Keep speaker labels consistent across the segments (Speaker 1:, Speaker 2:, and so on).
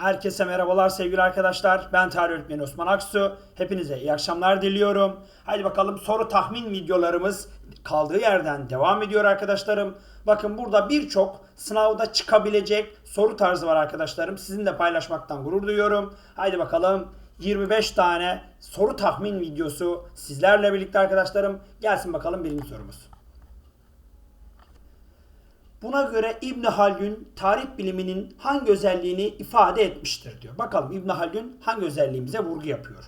Speaker 1: Herkese merhabalar sevgili arkadaşlar. Ben tarih öğretmeni Osman Aksu. Hepinize iyi akşamlar diliyorum. Haydi bakalım soru tahmin videolarımız kaldığı yerden devam ediyor arkadaşlarım. Bakın burada birçok sınavda çıkabilecek soru tarzı var arkadaşlarım. Sizinle paylaşmaktan gurur duyuyorum. Haydi bakalım 25 tane soru tahmin videosu sizlerle birlikte arkadaşlarım. Gelsin bakalım birinci sorumuz. Buna göre İbn Haldun tarih biliminin hangi özelliğini ifade etmiştir diyor. Bakalım İbn Haldun hangi özelliğimize vurgu yapıyor.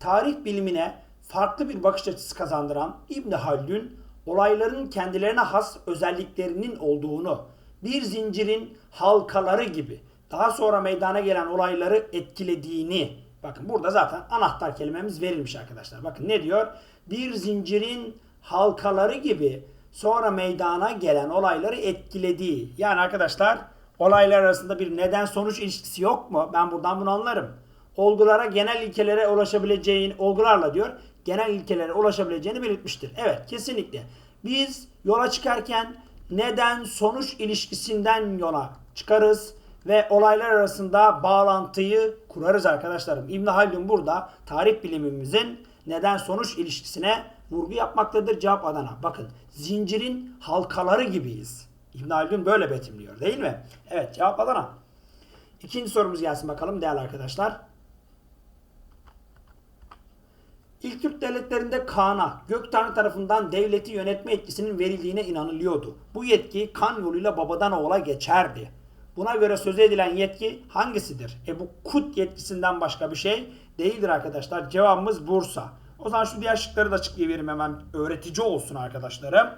Speaker 1: Tarih bilimine farklı bir bakış açısı kazandıran İbn Haldun olayların kendilerine has özelliklerinin olduğunu, bir zincirin halkaları gibi daha sonra meydana gelen olayları etkilediğini bakın burada zaten anahtar kelimemiz verilmiş arkadaşlar. Bakın ne diyor? Bir zincirin halkaları gibi sonra meydana gelen olayları etkilediği. Yani arkadaşlar olaylar arasında bir neden sonuç ilişkisi yok mu? Ben buradan bunu anlarım. Olgulara genel ilkelere ulaşabileceğini, olgularla diyor, genel ilkelere ulaşabileceğini belirtmiştir. Evet, kesinlikle. Biz yola çıkarken neden sonuç ilişkisinden yola çıkarız ve olaylar arasında bağlantıyı kurarız arkadaşlarım. İbn Haldun burada tarih bilimimizin neden sonuç ilişkisine vurgu yapmaktadır cevap Adana. Bakın zincirin halkaları gibiyiz. İbn Haldun böyle betimliyor değil mi? Evet cevap Adana. İkinci sorumuz gelsin bakalım değerli arkadaşlar. İlk Türk devletlerinde Kaan'a gök tanrı tarafından devleti yönetme etkisinin verildiğine inanılıyordu. Bu yetki kan yoluyla babadan oğula geçerdi. Buna göre söz edilen yetki hangisidir? E bu kut yetkisinden başka bir şey değildir arkadaşlar. Cevabımız Bursa. O zaman şu diğer şıkları da açıklayıverim hemen öğretici olsun arkadaşlarım.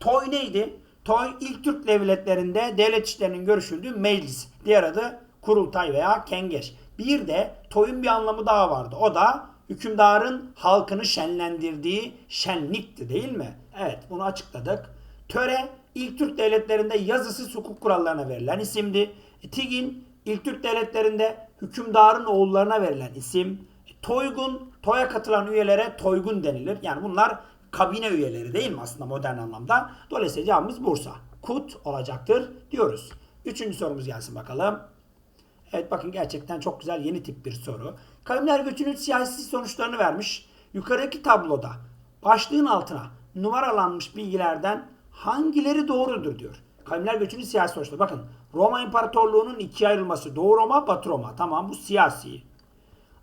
Speaker 1: Toy neydi? Toy ilk Türk devletlerinde devlet işlerinin görüşüldüğü meclis. Diğer adı kurultay veya kengeş. Bir de toyun bir anlamı daha vardı. O da hükümdarın halkını şenlendirdiği şenlikti değil mi? Evet bunu açıkladık. Töre ilk Türk devletlerinde yazısız hukuk kurallarına verilen isimdi. E, Tigin ilk Türk devletlerinde hükümdarın oğullarına verilen isim. E, Toygun, toya katılan üyelere toygun denilir. Yani bunlar kabine üyeleri değil mi aslında modern anlamda? Dolayısıyla cevabımız Bursa. Kut olacaktır diyoruz. Üçüncü sorumuz gelsin bakalım. Evet bakın gerçekten çok güzel yeni tip bir soru. Kavimler göçünün siyasi sonuçlarını vermiş. Yukarıdaki tabloda başlığın altına numaralanmış bilgilerden hangileri doğrudur diyor. Kavimler göçünün siyasi sonuçları. Bakın Roma İmparatorluğu'nun ikiye ayrılması. Doğu Roma, Batı Roma. Tamam bu siyasi.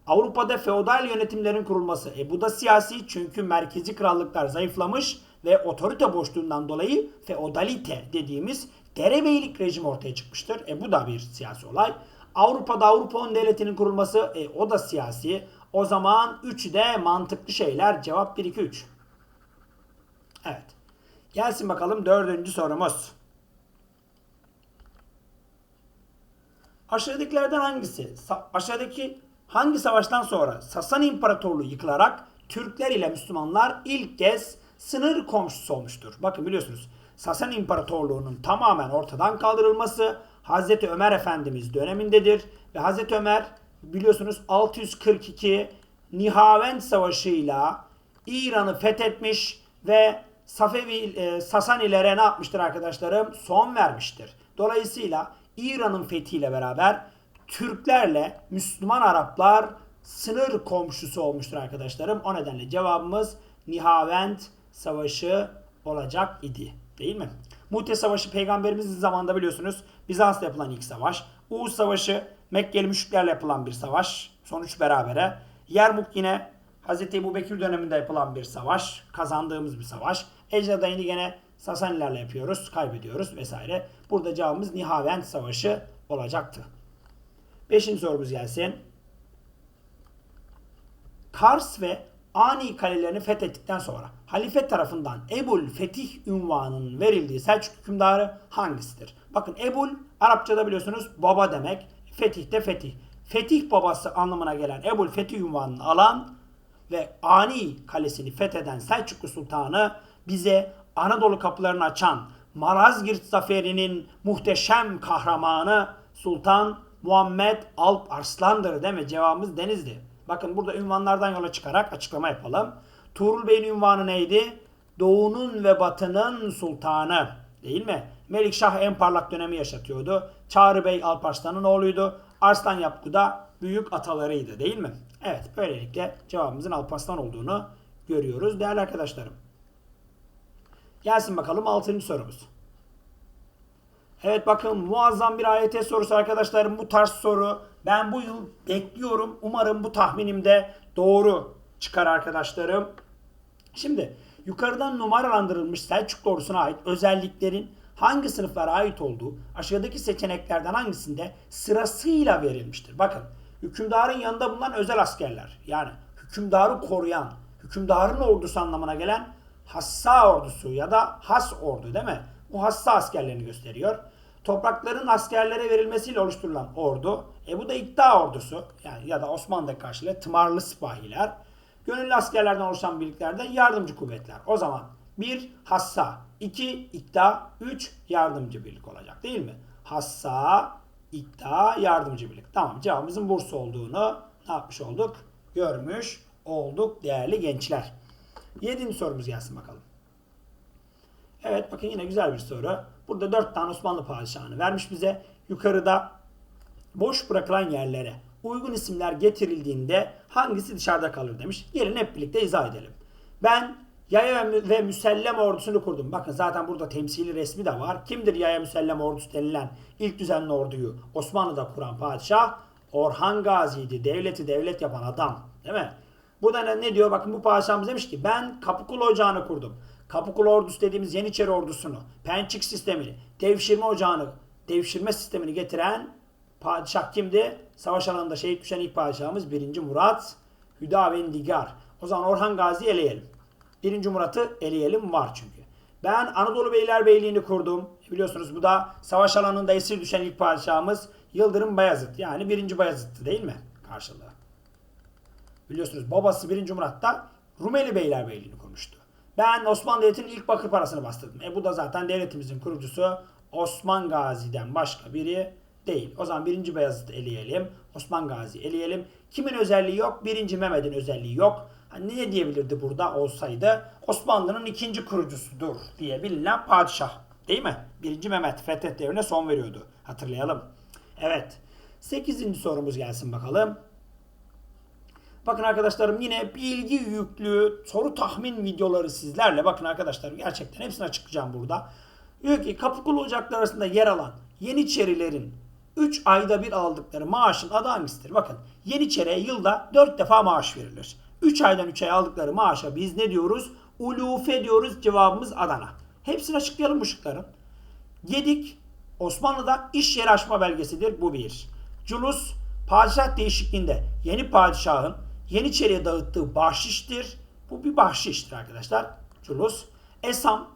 Speaker 1: Avrupa'da feodal yönetimlerin kurulması. E bu da siyasi çünkü merkezi krallıklar zayıflamış ve otorite boşluğundan dolayı feodalite dediğimiz derebeylik rejimi ortaya çıkmıştır. E bu da bir siyasi olay. Avrupa'da Avrupa devletinin kurulması e, o da siyasi. O zaman 3 de mantıklı şeyler. Cevap 1 2 3. Evet. Gelsin bakalım dördüncü sorumuz. Aşağıdakilerden hangisi? Aşağıdaki hangi savaştan sonra Sasani İmparatorluğu yıkılarak Türkler ile Müslümanlar ilk kez sınır komşusu olmuştur? Bakın biliyorsunuz Sasani İmparatorluğu'nun tamamen ortadan kaldırılması Hazreti Ömer Efendimiz dönemindedir ve Hazreti Ömer biliyorsunuz 642 Nihavend Savaşı'yla İran'ı fethetmiş ve Safevi e, Sasanilere ne yapmıştır arkadaşlarım? Son vermiştir. Dolayısıyla İran'ın fethiyle beraber Türklerle Müslüman Araplar sınır komşusu olmuştur arkadaşlarım. O nedenle cevabımız Nihavend Savaşı olacak idi. Değil mi? Mute Savaşı peygamberimizin zamanında biliyorsunuz Bizans'ta yapılan ilk savaş. Uğuz Savaşı Mekkeli müşriklerle yapılan bir savaş. Sonuç berabere. Yermuk yine Hz. Ebu Bekir döneminde yapılan bir savaş. Kazandığımız bir savaş. Ecdadayını gene Sasanilerle yapıyoruz. Kaybediyoruz vesaire. Burada cevabımız Nihavend Savaşı olacaktı. Beşinci sorumuz gelsin. Kars ve Ani kalelerini fethettikten sonra halife tarafından Ebul Fetih ünvanının verildiği Selçuk hükümdarı hangisidir? Bakın Ebul Arapçada biliyorsunuz baba demek. Fetih de fetih. Fetih babası anlamına gelen Ebul Fetih ünvanını alan ve Ani kalesini fetheden Selçuklu Sultanı bize Anadolu kapılarını açan Malazgirt zaferinin muhteşem kahramanı Sultan Muhammed Alp Arslan'dır değil mi? Cevabımız Denizli. Bakın burada ünvanlardan yola çıkarak açıklama yapalım. Tuğrul Bey'in ünvanı neydi? Doğu'nun ve Batı'nın sultanı değil mi? Melikşah en parlak dönemi yaşatıyordu. Çağrı Bey Alparslan'ın oğluydu. Arslan Yapgu da büyük atalarıydı değil mi? Evet böylelikle cevabımızın Alparslan olduğunu görüyoruz değerli arkadaşlarım. Gelsin bakalım 6. sorumuz. Evet bakın muazzam bir AYT sorusu arkadaşlarım bu tarz soru. Ben bu yıl bekliyorum. Umarım bu tahminim de doğru çıkar arkadaşlarım. Şimdi yukarıdan numaralandırılmış Selçuklu ordusuna ait özelliklerin hangi sınıflara ait olduğu aşağıdaki seçeneklerden hangisinde sırasıyla verilmiştir. Bakın hükümdarın yanında bulunan özel askerler yani hükümdarı koruyan, hükümdarın ordusu anlamına gelen hassa ordusu ya da has ordu değil mi? Bu hassa askerlerini gösteriyor. Toprakların askerlere verilmesiyle oluşturulan ordu. E bu da iddia ordusu. Yani ya da Osmanlı'da karşılığı tımarlı sipahiler. Gönüllü askerlerden oluşan birliklerde yardımcı kuvvetler. O zaman bir hassa, iki iddia, üç yardımcı birlik olacak değil mi? Hassa, iddia, yardımcı birlik. Tamam cevabımızın Bursa olduğunu ne yapmış olduk? Görmüş olduk değerli gençler. Yedinci sorumuz gelsin bakalım. Evet bakın yine güzel bir soru. Burada dört tane Osmanlı padişahını vermiş bize. Yukarıda boş bırakılan yerlere uygun isimler getirildiğinde hangisi dışarıda kalır demiş. Gelin hep birlikte izah edelim. Ben yaya ve müsellem ordusunu kurdum. Bakın zaten burada temsili resmi de var. Kimdir yaya müsellem ordusu denilen ilk düzenli orduyu Osmanlı'da kuran padişah? Orhan Gazi'ydi. Devleti devlet yapan adam. Değil mi? Bu da ne diyor? Bakın bu padişahımız demiş ki ben Kapıkulu Ocağı'nı kurdum. Kapıkulu ordusu dediğimiz Yeniçeri ordusunu, Pençik sistemini, devşirme ocağını, devşirme sistemini getiren padişah kimdi? Savaş alanında şehit düşen ilk padişahımız 1. Murat Hüdavendigar. O zaman Orhan Gazi'yi eleyelim. 1. Murat'ı eleyelim var çünkü. Ben Anadolu Beylerbeyliğini kurdum. Biliyorsunuz bu da savaş alanında esir düşen ilk padişahımız Yıldırım Bayezid. Yani 1. Bayezid'ti değil mi? Karşılığı. Biliyorsunuz babası 1. Murat da Rumeli Beylerbeyliğini kurmuştu. Ben Osmanlı Devleti'nin ilk bakır parasını bastırdım. E bu da zaten devletimizin kurucusu Osman Gazi'den başka biri değil. O zaman 1. Beyazıt'ı eleyelim. Osman Gazi eleyelim. Kimin özelliği yok? 1. Mehmet'in özelliği yok. Hani ne diyebilirdi burada olsaydı? Osmanlı'nın ikinci kurucusudur diye bilinen padişah. Değil mi? 1. Mehmet Fethet devrine son veriyordu. Hatırlayalım. Evet. 8. sorumuz gelsin bakalım. Bakın arkadaşlarım yine bilgi yüklü soru tahmin videoları sizlerle. Bakın arkadaşlarım gerçekten hepsini açıklayacağım burada. Diyor ki Kapıkulu Ocakları arasında yer alan Yeniçerilerin 3 ayda bir aldıkları maaşın adı hangisidir? Bakın Yeniçeri'ye yılda 4 defa maaş verilir. 3 aydan 3 ay aldıkları maaşa biz ne diyoruz? Ulufe diyoruz cevabımız Adana. Hepsini açıklayalım bu şıkların. Gedik Osmanlı'da iş yeri açma belgesidir. Bu bir. Culus padişah değişikliğinde yeni padişahın Yeniçeri'ye dağıttığı bahşiştir. Bu bir bahşiştir arkadaşlar. Culus. Esam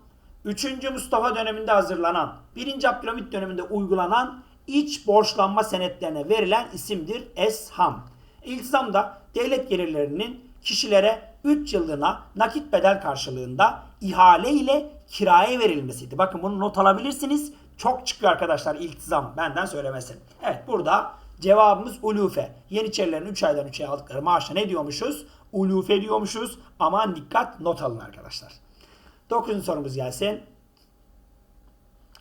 Speaker 1: 3. Mustafa döneminde hazırlanan 1. Abdülhamit döneminde uygulanan iç borçlanma senetlerine verilen isimdir Esham. İltizam da devlet gelirlerinin kişilere 3 yıllığına nakit bedel karşılığında ihale ile kiraya verilmesiydi. Bakın bunu not alabilirsiniz. Çok çıkıyor arkadaşlar iltizam benden söylemesin. Evet burada cevabımız ulufe. Yeniçerilerin 3 aydan 3 ay aldıkları maaşa ne diyormuşuz? Ulufe diyormuşuz. Aman dikkat not alın arkadaşlar. 9. sorumuz gelsin.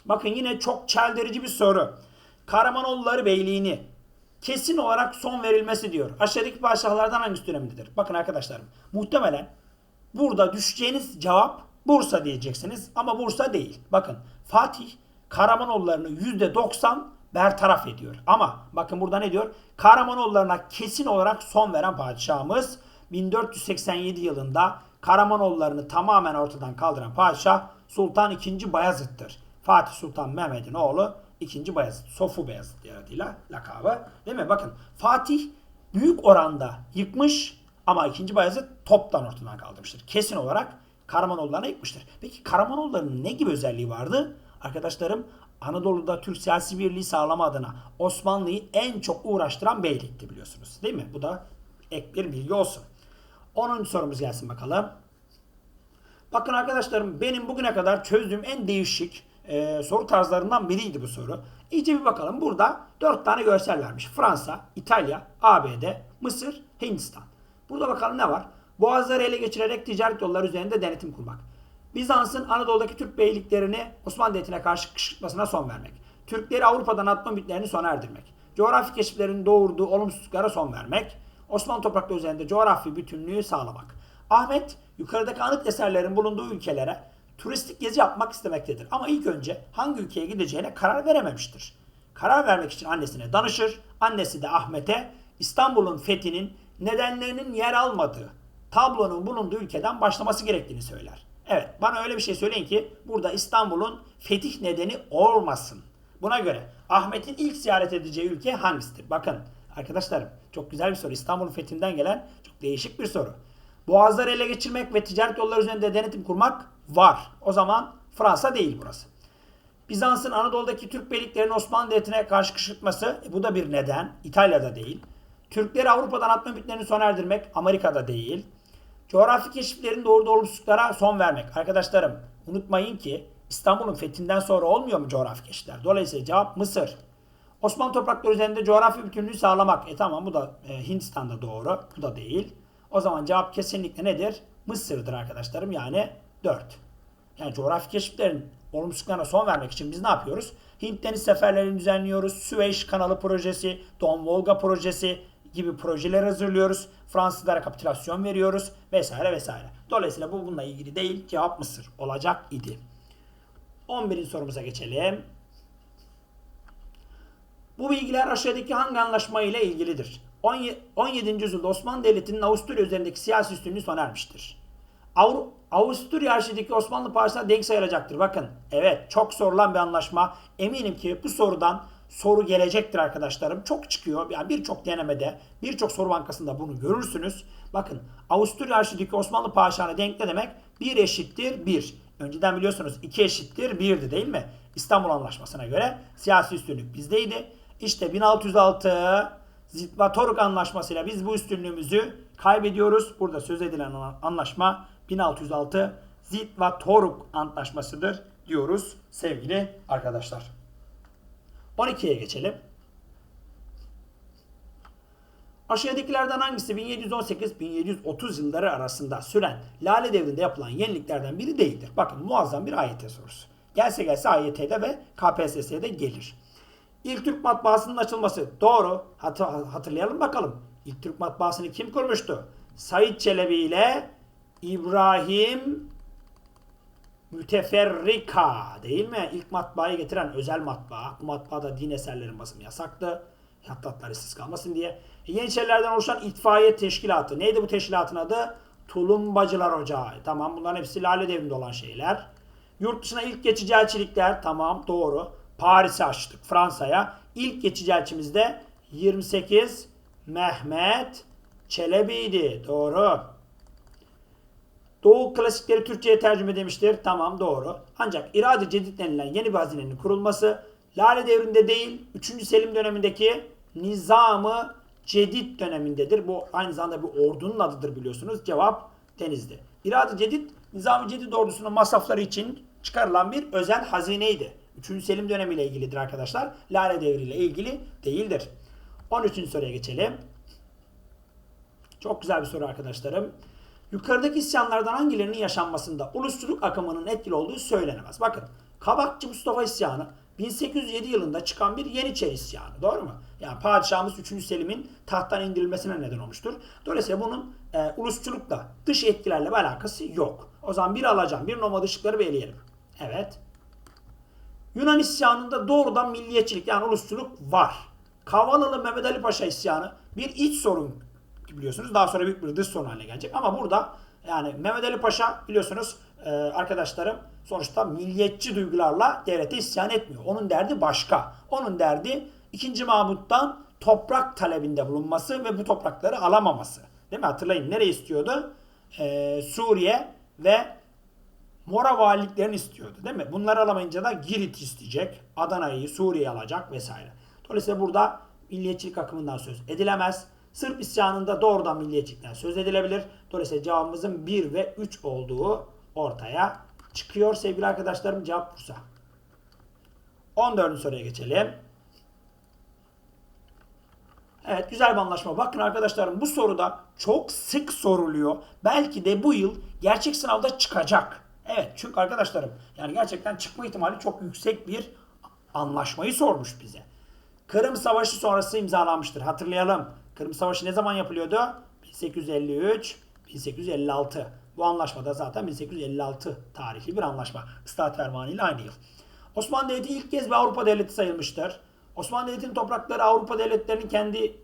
Speaker 1: Bakın yine çok çeldirici bir soru. Karamanoğulları Beyliğini kesin olarak son verilmesi diyor. Aşağıdaki padişahlardan hangisi dönemindedir? Bakın arkadaşlarım muhtemelen burada düşeceğiniz cevap Bursa diyeceksiniz ama Bursa değil. Bakın Fatih Karamanoğullarını %90 bertaraf ediyor. Ama bakın burada ne diyor? Karamanoğullarına kesin olarak son veren padişahımız 1487 yılında Karamanoğullarını tamamen ortadan kaldıran padişah Sultan II. Bayezid'dir. Fatih Sultan Mehmet'in oğlu 2. Bayezid. Sofu Beyazıt adıyla lakabı. Değil mi? Bakın Fatih büyük oranda yıkmış ama 2. Bayezid toptan ortadan kaldırmıştır. Kesin olarak Karamanoğullarına yıkmıştır. Peki Karamanoğullarının ne gibi özelliği vardı? Arkadaşlarım Anadolu'da Türk siyasi birliği sağlama adına Osmanlı'yı en çok uğraştıran beylikti biliyorsunuz. Değil mi? Bu da ek bir bilgi olsun. 10. sorumuz gelsin bakalım. Bakın arkadaşlarım benim bugüne kadar çözdüğüm en değişik e, soru tarzlarından biriydi bu soru. İyice bir bakalım. Burada 4 tane görsel vermiş. Fransa, İtalya, ABD, Mısır, Hindistan. Burada bakalım ne var? Boğazları ele geçirerek ticaret yolları üzerinde denetim kurmak. Bizans'ın Anadolu'daki Türk beyliklerini Osmanlı Devleti'ne karşı kışkırtmasına son vermek. Türkleri Avrupa'dan atma ümitlerini sona erdirmek. coğrafi keşiflerin doğurduğu olumsuzluklara son vermek, Osmanlı toprakları üzerinde coğrafi bütünlüğü sağlamak. Ahmet yukarıdaki anıt eserlerin bulunduğu ülkelere turistik gezi yapmak istemektedir. Ama ilk önce hangi ülkeye gideceğine karar verememiştir. Karar vermek için annesine danışır. Annesi de Ahmet'e İstanbul'un fethinin nedenlerinin yer almadığı, tablonun bulunduğu ülkeden başlaması gerektiğini söyler. Evet bana öyle bir şey söyleyin ki burada İstanbul'un fetih nedeni olmasın. Buna göre Ahmet'in ilk ziyaret edeceği ülke hangisidir? Bakın arkadaşlarım çok güzel bir soru. İstanbul'un fethinden gelen çok değişik bir soru. Boğazları ele geçirmek ve ticaret yolları üzerinde denetim kurmak var. O zaman Fransa değil burası. Bizans'ın Anadolu'daki Türk beyliklerini Osmanlı Devleti'ne karşı kışkırtması e, bu da bir neden. İtalya'da değil. Türkleri Avrupa'dan atma ümitlerini sona erdirmek Amerika'da değil. Coğrafi keşiflerin doğru olumsuzluklara son vermek. Arkadaşlarım unutmayın ki İstanbul'un fethinden sonra olmuyor mu coğrafi keşifler? Dolayısıyla cevap Mısır. Osmanlı toprakları üzerinde coğrafi bütünlüğü sağlamak. E tamam bu da e, Hindistan'da doğru. Bu da değil. O zaman cevap kesinlikle nedir? Mısır'dır arkadaşlarım. Yani 4. Yani coğrafi keşiflerin olumsuzluklarına son vermek için biz ne yapıyoruz? Hint deniz seferlerini düzenliyoruz. Süveyş kanalı projesi, Don Volga projesi gibi projeler hazırlıyoruz. Fransızlara kapitülasyon veriyoruz vesaire vesaire. Dolayısıyla bu bununla ilgili değil. Cevap Mısır olacak idi. 11. sorumuza geçelim. Bu bilgiler aşağıdaki hangi anlaşma ile ilgilidir? 17. yüzyılda Osmanlı Devleti'nin Avusturya üzerindeki siyasi üstünlüğü sona ermiştir. Avru Avusturya arşivdeki Osmanlı parçasına denk sayılacaktır. Bakın evet çok sorulan bir anlaşma. Eminim ki bu sorudan soru gelecektir arkadaşlarım. Çok çıkıyor. Yani birçok denemede, birçok soru bankasında bunu görürsünüz. Bakın Avusturya arşivdeki Osmanlı padişahına denk ne demek? 1 eşittir 1. Önceden biliyorsunuz 2 eşittir 1'di değil mi? İstanbul Anlaşması'na göre siyasi üstünlük bizdeydi. İşte 1606 Zitvatoruk Anlaşması'yla biz bu üstünlüğümüzü kaybediyoruz. Burada söz edilen anlaşma 1606 Zitvatoruk Antlaşması'dır diyoruz sevgili arkadaşlar. 12'ye geçelim. Aşağıdakilerden hangisi 1718-1730 yılları arasında süren Lale Devri'nde yapılan yeniliklerden biri değildir? Bakın muazzam bir AYT sorusu. Gelse gelse AYT'de ve KPSS'de gelir. İlk Türk matbaasının açılması. Doğru. Hat hatırlayalım bakalım. İlk Türk matbaasını kim kurmuştu? Said Çelebi ile İbrahim Müteferrika değil mi? İlk matbaayı getiren özel matbaa. Bu matbaada din eserlerin basımı yasaktı. Hattatlar işsiz kalmasın diye. E, Yeniçerilerden oluşan itfaiye teşkilatı. Neydi bu teşkilatın adı? Tulumbacılar Ocağı. Tamam bunların hepsi Lale Devri'nde olan şeyler. Yurt dışına ilk geçici elçilikler. Tamam doğru. Paris'i açtık Fransa'ya. İlk geçici elçimiz de 28 Mehmet Çelebi'ydi. Doğru. Doğu klasikleri Türkçe'ye tercüme demiştir. Tamam doğru. Ancak irade cedid denilen yeni bir hazinenin kurulması Lale devrinde değil 3. Selim dönemindeki nizamı cedid dönemindedir. Bu aynı zamanda bir ordunun adıdır biliyorsunuz. Cevap denizdi. İrade cedid nizamı cedid ordusunun masrafları için çıkarılan bir özel hazineydi. 3. Selim dönemiyle ilgilidir arkadaşlar. Lale devriyle ilgili değildir. 13. soruya geçelim. Çok güzel bir soru arkadaşlarım. Yukarıdaki isyanlardan hangilerinin yaşanmasında ulusçuluk akımının etkili olduğu söylenemez. Bakın Kabakçı Mustafa isyanı 1807 yılında çıkan bir Yeniçeri isyanı. Doğru mu? Yani padişahımız 3. Selim'in tahttan indirilmesine neden olmuştur. Dolayısıyla bunun e, ulusçulukla dış etkilerle bir alakası yok. O zaman bir alacağım. Bir nomad ışıkları bir eleyelim. Evet. Yunan isyanında doğrudan milliyetçilik yani ulusçuluk var. Kavalalı Mehmet Ali Paşa isyanı bir iç sorun biliyorsunuz. Daha sonra büyük dış sorun haline gelecek. Ama burada yani Mehmet Ali Paşa biliyorsunuz e, arkadaşlarım sonuçta milliyetçi duygularla devlete isyan etmiyor. Onun derdi başka. Onun derdi 2. Mahmut'tan toprak talebinde bulunması ve bu toprakları alamaması. Değil mi? Hatırlayın nereye istiyordu? Ee, Suriye ve Mora valiliklerini istiyordu değil mi? Bunları alamayınca da Girit isteyecek. Adana'yı, Suriye alacak vesaire. Dolayısıyla burada milliyetçilik akımından söz edilemez. Sırp isyanında doğrudan milliyetçilikten söz edilebilir. Dolayısıyla cevabımızın 1 ve 3 olduğu ortaya çıkıyor sevgili arkadaşlarım. Cevap Bursa. 14. soruya geçelim. Evet güzel bir anlaşma. Bakın arkadaşlarım bu soruda çok sık soruluyor. Belki de bu yıl gerçek sınavda çıkacak. Evet çünkü arkadaşlarım yani gerçekten çıkma ihtimali çok yüksek bir anlaşmayı sormuş bize. Kırım Savaşı sonrası imzalanmıştır. Hatırlayalım. Kırım Savaşı ne zaman yapılıyordu? 1853, 1856. Bu anlaşma da zaten 1856 tarihli bir anlaşma. Islahat Fermanı ile aynı yıl. Osmanlı Devleti ilk kez bir Avrupa devleti sayılmıştır. Osmanlı Devleti'nin toprakları Avrupa devletlerinin kendi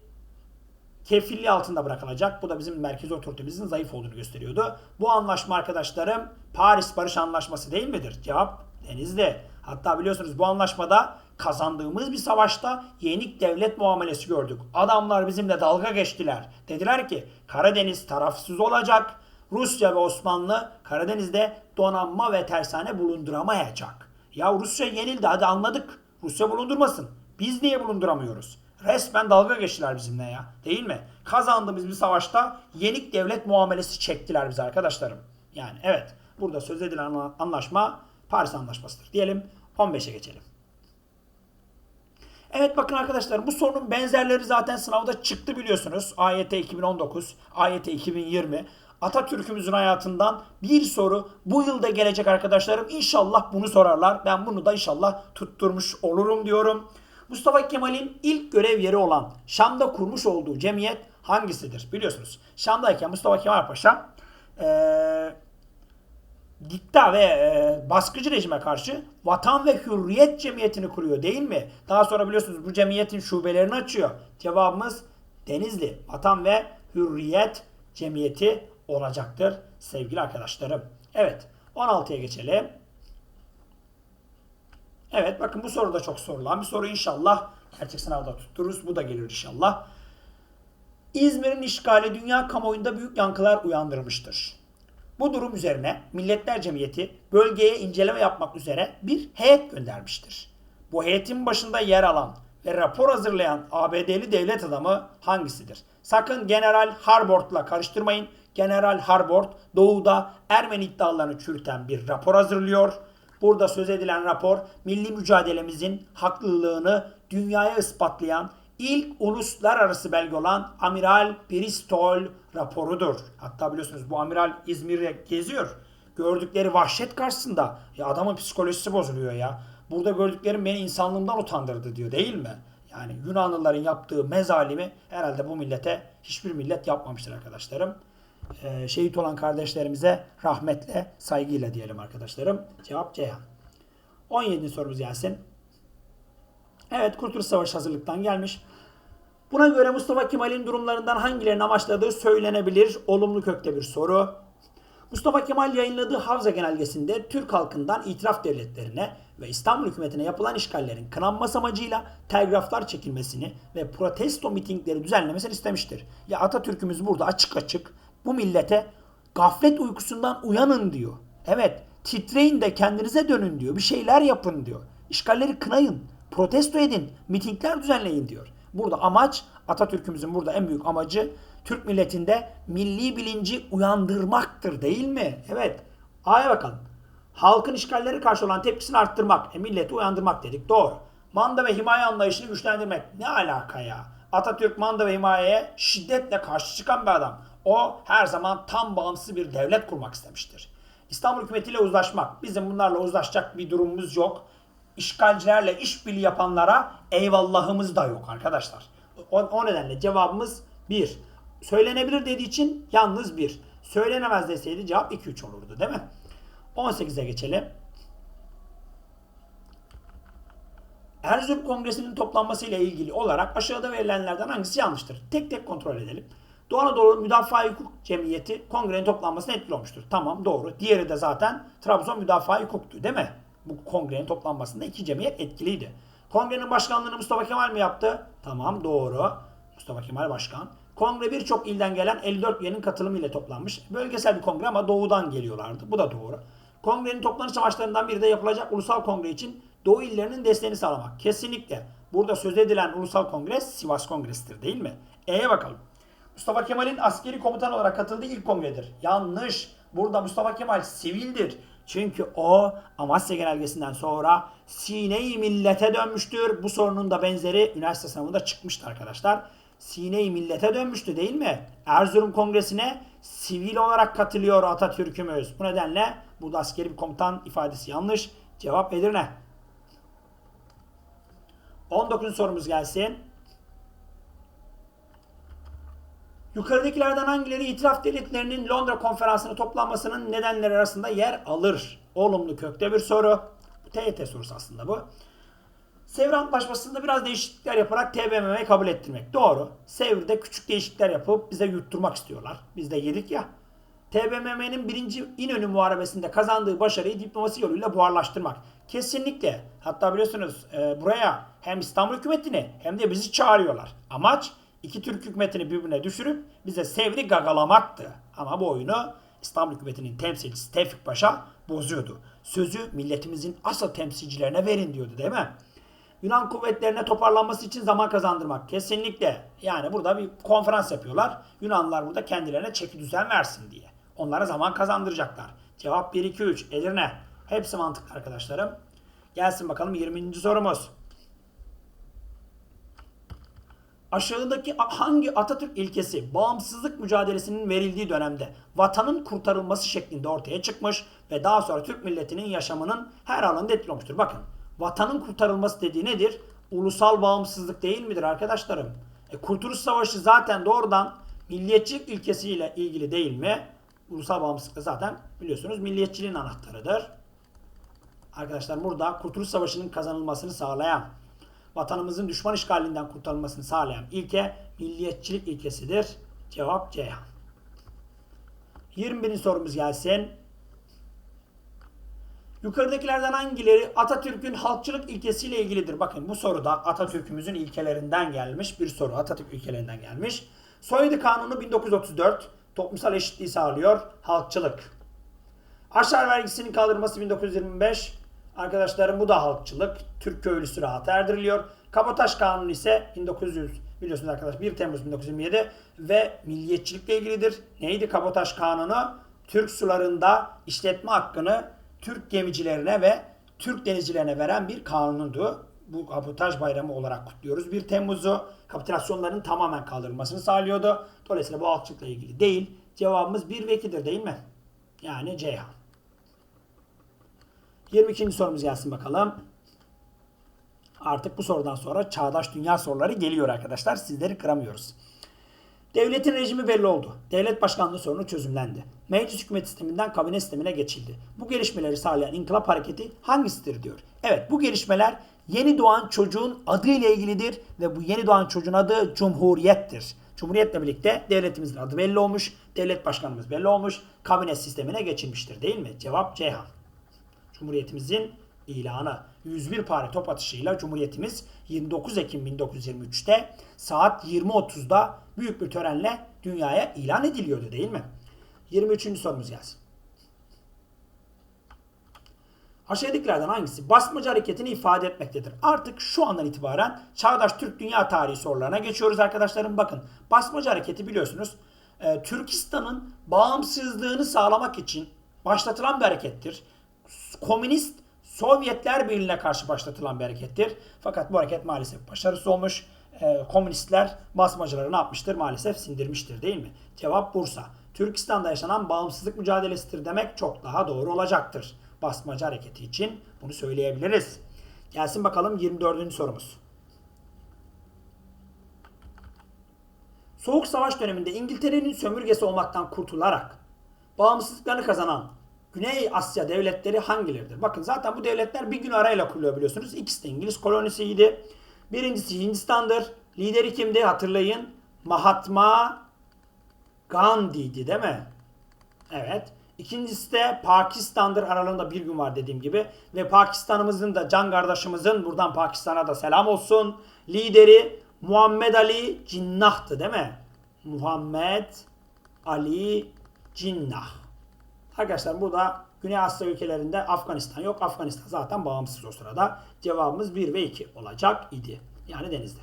Speaker 1: kefilliği altında bırakılacak. Bu da bizim merkez otoritemizin zayıf olduğunu gösteriyordu. Bu anlaşma arkadaşlarım Paris Barış Anlaşması değil midir? Cevap Denizli. Hatta biliyorsunuz bu anlaşmada kazandığımız bir savaşta yenik devlet muamelesi gördük. Adamlar bizimle dalga geçtiler. Dediler ki Karadeniz tarafsız olacak. Rusya ve Osmanlı Karadeniz'de donanma ve tersane bulunduramayacak. Ya Rusya yenildi hadi anladık. Rusya bulundurmasın. Biz niye bulunduramıyoruz? Resmen dalga geçtiler bizimle ya. Değil mi? Kazandığımız bir savaşta yenik devlet muamelesi çektiler bize arkadaşlarım. Yani evet burada söz edilen anlaşma Paris Anlaşması'dır. Diyelim 15'e geçelim. Evet bakın arkadaşlar bu sorunun benzerleri zaten sınavda çıktı biliyorsunuz. AYT 2019, AYT 2020. Atatürk'ümüzün hayatından bir soru bu yılda gelecek arkadaşlarım. İnşallah bunu sorarlar. Ben bunu da inşallah tutturmuş olurum diyorum. Mustafa Kemal'in ilk görev yeri olan Şam'da kurmuş olduğu cemiyet hangisidir? Biliyorsunuz Şam'dayken Mustafa Kemal Paşa ee, dikta ve e, baskıcı rejime karşı Vatan ve Hürriyet Cemiyeti'ni kuruyor değil mi? Daha sonra biliyorsunuz bu cemiyetin şubelerini açıyor. Cevabımız Denizli Vatan ve Hürriyet Cemiyeti olacaktır sevgili arkadaşlarım. Evet 16'ya geçelim. Evet bakın bu soru da çok sorulan bir soru inşallah gerçek sınavda tuttururuz. Bu da gelir inşallah. İzmir'in işgali dünya kamuoyunda büyük yankılar uyandırmıştır. Bu durum üzerine Milletler Cemiyeti bölgeye inceleme yapmak üzere bir heyet göndermiştir. Bu heyetin başında yer alan ve rapor hazırlayan ABD'li devlet adamı hangisidir? Sakın General Harbord'la karıştırmayın. General Harbord doğuda Ermeni iddialarını çürüten bir rapor hazırlıyor. Burada söz edilen rapor milli mücadelemizin haklılığını dünyaya ispatlayan ilk uluslararası belge olan Amiral Bristol raporudur. Hatta biliyorsunuz bu amiral İzmir'e geziyor. Gördükleri vahşet karşısında ya adamın psikolojisi bozuluyor ya. Burada gördüklerim beni insanlığımdan utandırdı diyor değil mi? Yani Yunanlıların yaptığı mezalimi herhalde bu millete hiçbir millet yapmamıştır arkadaşlarım. Ee, şehit olan kardeşlerimize rahmetle, saygıyla diyelim arkadaşlarım. Cevap Ceyhan. 17. sorumuz gelsin. Evet Kurtuluş Savaşı hazırlıktan gelmiş. Buna göre Mustafa Kemal'in durumlarından hangilerini amaçladığı söylenebilir. Olumlu kökte bir soru. Mustafa Kemal yayınladığı Havza Genelgesi'nde Türk halkından itiraf devletlerine ve İstanbul hükümetine yapılan işgallerin kınanması amacıyla telgraflar çekilmesini ve protesto mitingleri düzenlemesini istemiştir. Ya Atatürk'ümüz burada açık açık bu millete gaflet uykusundan uyanın diyor. Evet titreyin de kendinize dönün diyor. Bir şeyler yapın diyor. İşgalleri kınayın, protesto edin, mitingler düzenleyin diyor. Burada amaç Atatürk'ümüzün burada en büyük amacı Türk milletinde milli bilinci uyandırmaktır değil mi? Evet. A'ya bakalım. Halkın işgalleri karşı olan tepkisini arttırmak, e, milleti uyandırmak dedik. Doğru. Manda ve himaye anlayışını güçlendirmek. Ne alaka ya? Atatürk manda ve himayeye şiddetle karşı çıkan bir adam. O her zaman tam bağımsız bir devlet kurmak istemiştir. İstanbul hükümetiyle uzlaşmak. Bizim bunlarla uzlaşacak bir durumumuz yok. İşgalcilerle işbirliği yapanlara eyvallahımız da yok arkadaşlar. O, o nedenle cevabımız 1. Söylenebilir dediği için yalnız 1. Söylenemez deseydi cevap 2-3 olurdu değil mi? 18'e geçelim. Erzurum Kongresi'nin toplanması ile ilgili olarak aşağıda verilenlerden hangisi yanlıştır? Tek tek kontrol edelim. Doğu Anadolu Müdafaa Hukuk Cemiyeti kongrenin toplanmasına etkili olmuştur. Tamam doğru. Diğeri de zaten Trabzon Müdafaa Hukuk'tu değil mi? Bu kongrenin toplanmasında iki cemiyet etkiliydi. Kongrenin başkanlığını Mustafa Kemal mi yaptı? Tamam doğru. Mustafa Kemal başkan. Kongre birçok ilden gelen 54 üyenin katılımıyla toplanmış. Bölgesel bir kongre ama doğudan geliyorlardı. Bu da doğru. Kongrenin toplanış amaçlarından biri de yapılacak ulusal kongre için Doğu illerinin desteğini sağlamak. Kesinlikle. Burada söz edilen ulusal kongre Sivas Kongresi'dir değil mi? E'ye bakalım. Mustafa Kemal'in askeri komutan olarak katıldığı ilk kongredir. Yanlış. Burada Mustafa Kemal sivildir. Çünkü o Amasya Genelgesi'nden sonra Sine-i Millet'e dönmüştür. Bu sorunun da benzeri üniversite sınavında çıkmıştı arkadaşlar. Sine-i Millet'e dönmüştü değil mi? Erzurum Kongresi'ne sivil olarak katılıyor Atatürk'ümüz. Bu nedenle burada askeri bir komutan ifadesi yanlış. Cevap Edirne. 19. sorumuz gelsin. Yukarıdakilerden hangileri itiraf devletlerinin Londra konferansını toplanmasının nedenleri arasında yer alır? Olumlu kökte bir soru. TYT sorusu aslında bu. Sevr Antlaşması'nda biraz değişiklikler yaparak TBMM'yi kabul ettirmek. Doğru. Sevr'de küçük değişiklikler yapıp bize yutturmak istiyorlar. Biz de yedik ya. TBMM'nin birinci İnönü Muharebesi'nde kazandığı başarıyı diplomasi yoluyla buharlaştırmak. Kesinlikle. Hatta biliyorsunuz e, buraya hem İstanbul hükümetini hem de bizi çağırıyorlar. Amaç iki Türk hükümetini birbirine düşürüp bize Sevr'i gagalamaktı. Ama bu oyunu İstanbul hükümetinin temsilcisi Tevfik Paşa bozuyordu. Sözü milletimizin asıl temsilcilerine verin diyordu değil mi? Yunan kuvvetlerine toparlanması için zaman kazandırmak. Kesinlikle. Yani burada bir konferans yapıyorlar. Yunanlılar burada kendilerine çeki düzen versin diye. Onlara zaman kazandıracaklar. Cevap 1, 2, 3. Edirne. Hepsi mantıklı arkadaşlarım. Gelsin bakalım 20. sorumuz. Aşağıdaki hangi Atatürk ilkesi bağımsızlık mücadelesinin verildiği dönemde vatanın kurtarılması şeklinde ortaya çıkmış ve daha sonra Türk milletinin yaşamının her alanında etkili olmuştur? Bakın vatanın kurtarılması dediği nedir? Ulusal bağımsızlık değil midir arkadaşlarım? E, Kurtuluş Savaşı zaten doğrudan milliyetçilik ilkesiyle ilgili değil mi? Ulusal bağımsızlık zaten biliyorsunuz milliyetçiliğin anahtarıdır. Arkadaşlar burada Kurtuluş Savaşı'nın kazanılmasını sağlayan, vatanımızın düşman işgalinden kurtarılmasını sağlayan ilke milliyetçilik ilkesidir. Cevap C. 21. sorumuz gelsin. Yukarıdakilerden hangileri Atatürk'ün halkçılık ilkesiyle ilgilidir? Bakın bu soruda Atatürk'ümüzün ilkelerinden gelmiş bir soru. Atatürk ilkelerinden gelmiş. Soyadı Kanunu 1934 toplumsal eşitliği sağlıyor. Halkçılık. Aşar vergisinin kaldırılması 1925. Arkadaşlarım bu da halkçılık. Türk köylüsü rahat erdiriliyor. Kabotaj kanunu ise 1900 biliyorsunuz arkadaşlar 1 Temmuz 1927 ve milliyetçilikle ilgilidir. Neydi kabotaj kanunu? Türk sularında işletme hakkını Türk gemicilerine ve Türk denizcilerine veren bir kanundu. Bu kabotaj bayramı olarak kutluyoruz 1 Temmuz'u. Kapitülasyonların tamamen kaldırılmasını sağlıyordu. Dolayısıyla bu halkçılıkla ilgili değil. Cevabımız 1 ve 2'dir değil mi? Yani Ceyhan. 22. sorumuz gelsin bakalım. Artık bu sorudan sonra çağdaş dünya soruları geliyor arkadaşlar. Sizleri kıramıyoruz. Devletin rejimi belli oldu. Devlet başkanlığı sorunu çözümlendi. Meclis hükümet sisteminden kabine sistemine geçildi. Bu gelişmeleri sağlayan inkılap hareketi hangisidir diyor. Evet bu gelişmeler yeni doğan çocuğun adı ile ilgilidir ve bu yeni doğan çocuğun adı Cumhuriyettir. Cumhuriyetle birlikte devletimizin adı belli olmuş, devlet başkanımız belli olmuş, kabine sistemine geçilmiştir değil mi? Cevap Ceyhan. Cumhuriyetimizin ilanı 101 pare top atışıyla Cumhuriyetimiz 29 Ekim 1923'te saat 20.30'da büyük bir törenle dünyaya ilan ediliyordu değil mi? 23. sorumuz gelsin. Aşağıdakilerden hangisi basmacı hareketini ifade etmektedir? Artık şu andan itibaren çağdaş Türk dünya tarihi sorularına geçiyoruz arkadaşlarım. Bakın basmacı hareketi biliyorsunuz e, Türkistan'ın bağımsızlığını sağlamak için başlatılan bir harekettir. Komünist Sovyetler Birliği'ne karşı başlatılan bir harekettir. Fakat bu hareket maalesef başarısız olmuş. E, komünistler basmacıları ne yapmıştır? Maalesef sindirmiştir değil mi? Cevap Bursa. Türkistan'da yaşanan bağımsızlık mücadelesidir demek çok daha doğru olacaktır. Basmacı hareketi için bunu söyleyebiliriz. Gelsin bakalım 24. sorumuz. Soğuk Savaş döneminde İngiltere'nin sömürgesi olmaktan kurtularak bağımsızlıklarını kazanan Güney Asya devletleri hangileridir? Bakın zaten bu devletler bir gün arayla kuruluyor biliyorsunuz. İkisi de İngiliz kolonisiydi. Birincisi Hindistan'dır. Lideri kimdi hatırlayın. Mahatma Gandhi'di değil mi? Evet. İkincisi de Pakistan'dır. Aralarında bir gün var dediğim gibi. Ve Pakistan'ımızın da can kardeşimizin buradan Pakistan'a da selam olsun. Lideri Muhammed Ali Cinnah'tı değil mi? Muhammed Ali Cinnah. Arkadaşlar burada Güney Asya ülkelerinde Afganistan yok. Afganistan zaten bağımsız o sırada. Cevabımız 1 ve 2 olacak idi. Yani denizde.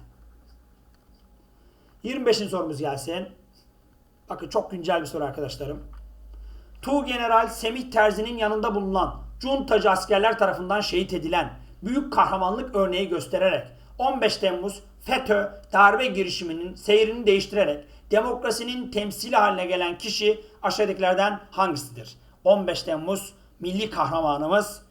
Speaker 1: 25. sorumuz gelsin. Bakın çok güncel bir soru arkadaşlarım. Tu General Semih Terzi'nin yanında bulunan Cuntacı askerler tarafından şehit edilen büyük kahramanlık örneği göstererek 15 Temmuz FETÖ darbe girişiminin seyrini değiştirerek demokrasinin temsili haline gelen kişi aşağıdakilerden hangisidir? 15 Temmuz milli kahramanımız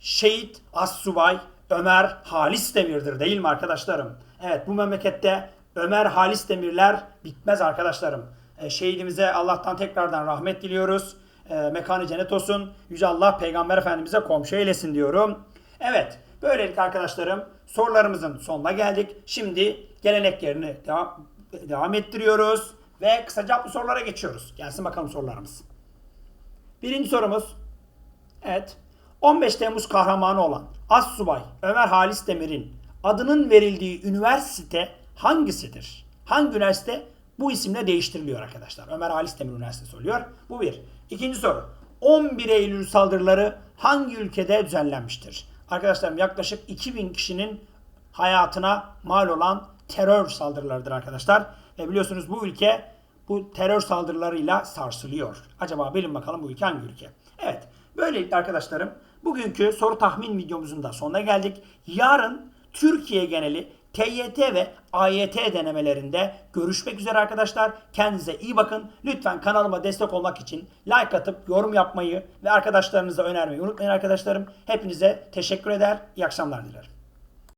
Speaker 1: şehit Assubay Ömer Halis Demir'dir değil mi arkadaşlarım? Evet bu memlekette Ömer Halis Demirler bitmez arkadaşlarım. E, şehidimize Allah'tan tekrardan rahmet diliyoruz. E, mekanı cennet olsun. Yüce Allah Peygamber Efendimiz'e komşu eylesin diyorum. Evet böylelikle arkadaşlarım sorularımızın sonuna geldik. Şimdi geleneklerini devam, devam ettiriyoruz. Ve kısaca bu sorulara geçiyoruz. Gelsin bakalım sorularımız. Birinci sorumuz. Evet. 15 Temmuz kahramanı olan Assubay Ömer Halis Demir'in adının verildiği üniversite hangisidir? Hangi üniversite bu isimle değiştiriliyor arkadaşlar? Ömer Halis Demir Üniversitesi oluyor. Bu bir. İkinci soru. 11 Eylül saldırıları hangi ülkede düzenlenmiştir? Arkadaşlarım yaklaşık 2000 kişinin hayatına mal olan terör saldırılarıdır arkadaşlar. Ve biliyorsunuz bu ülke bu terör saldırılarıyla sarsılıyor. Acaba bilin bakalım bu ülke hangi ülke? Evet. Böylelikle arkadaşlarım bugünkü soru tahmin videomuzun da sonuna geldik. Yarın Türkiye geneli TYT ve AYT denemelerinde görüşmek üzere arkadaşlar. Kendinize iyi bakın. Lütfen kanalıma destek olmak için like atıp yorum yapmayı ve arkadaşlarınıza önermeyi unutmayın arkadaşlarım. Hepinize teşekkür eder. İyi akşamlar dilerim.